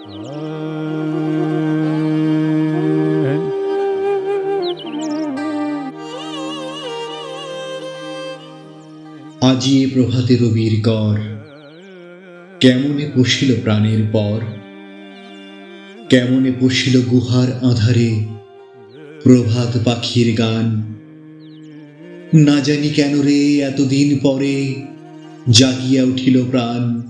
আজি প্রভাতে রবির কর, কেমনে পশিল প্রাণের পর? কেমনে পশিল গুহার আধারে প্রভাত পাখির গান? না জানি কেন রে এতদিন পরে জাগিয়া উঠিল প্রাণ।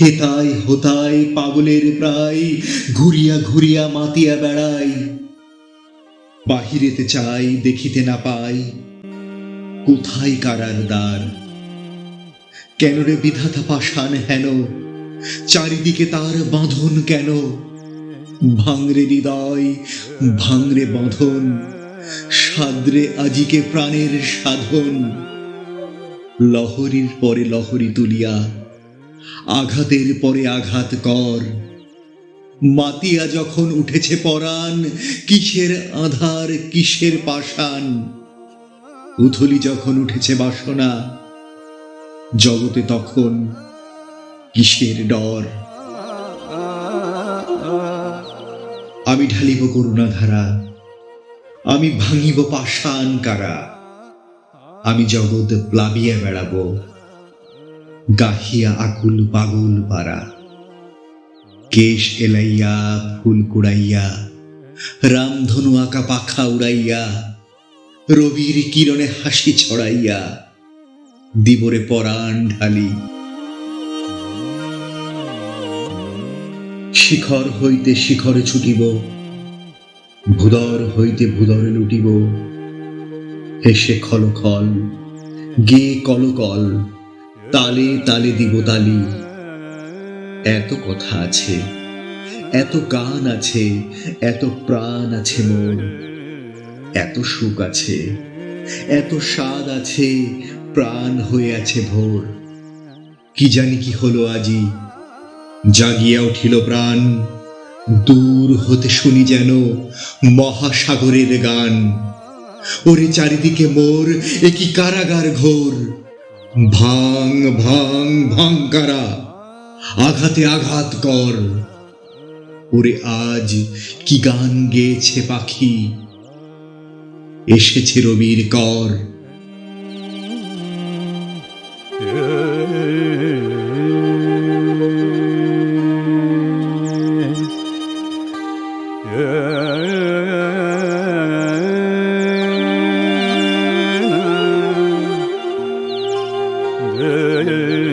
হেতাই হোতাই পাগলের প্রায়, ঘুরিয়া ঘুরিয়া মাতিয়া বেড়াই। বাহিরেতে চাই, দেখিতে না পাই। কোথায় কারার দ্বার কেন রে বিধাতা পাষাণ হেন? চারিদিকে তার বাঁধন কেন? ভাঙরে হৃদয়, ভাঙরে বাঁধন, সাদ্রে আজিকে প্রাণের সাধন। লহরীর পরে লহরী তুলিয়া আঘাতের পরে আঘাত কর। মাতিয়া যখন উঠেছে পরাণ, কিসের আধার, কিসের পাষাণ? উথলি যখন উঠেছে বাসনা, জগতে তখন কিসের ডর? আমি ঢালিব করুণাধারা, আমি ভাঙিব পাষাণ কারা? আমি জগৎ প্লাবিয়া বেড়াবো। গাহিয়া আকুল পাগল পারা কেশ এলাইয়া, ফুল কুড়াইয়া, রামধনু আঁকা পাখা উড়াইয়া, রবির কিরণে হাসি ছড়াইয়া, দিবরে পরাণ ঢালি। শিখর হইতে শিখরে ছুটিব, ভূদর হইতে ভূদরে লুটিব, হেসে খল খল গে কলকল তালে তালে দিব তালি। এত কথা আছে, এত গান আছে, এত প্রাণ আছে মোর এত সুখ আছে, এত স্বাদ আছে, প্রাণ হয়ে আছে ভোর। কি জানি কি হলো আজি? জাগিয়া উঠিল প্রাণ, দূর হতে শুনি যেন মহাসাগরের গান। ওরে চারিদিকে মোর এ কি কারাগার ঘোর। ভাং ভাং ভাং কারা? আঘাতে আঘাত কর। ওরে আজ কি গান গেয়েছে পাখি? এসেছে রবির কর। Amen.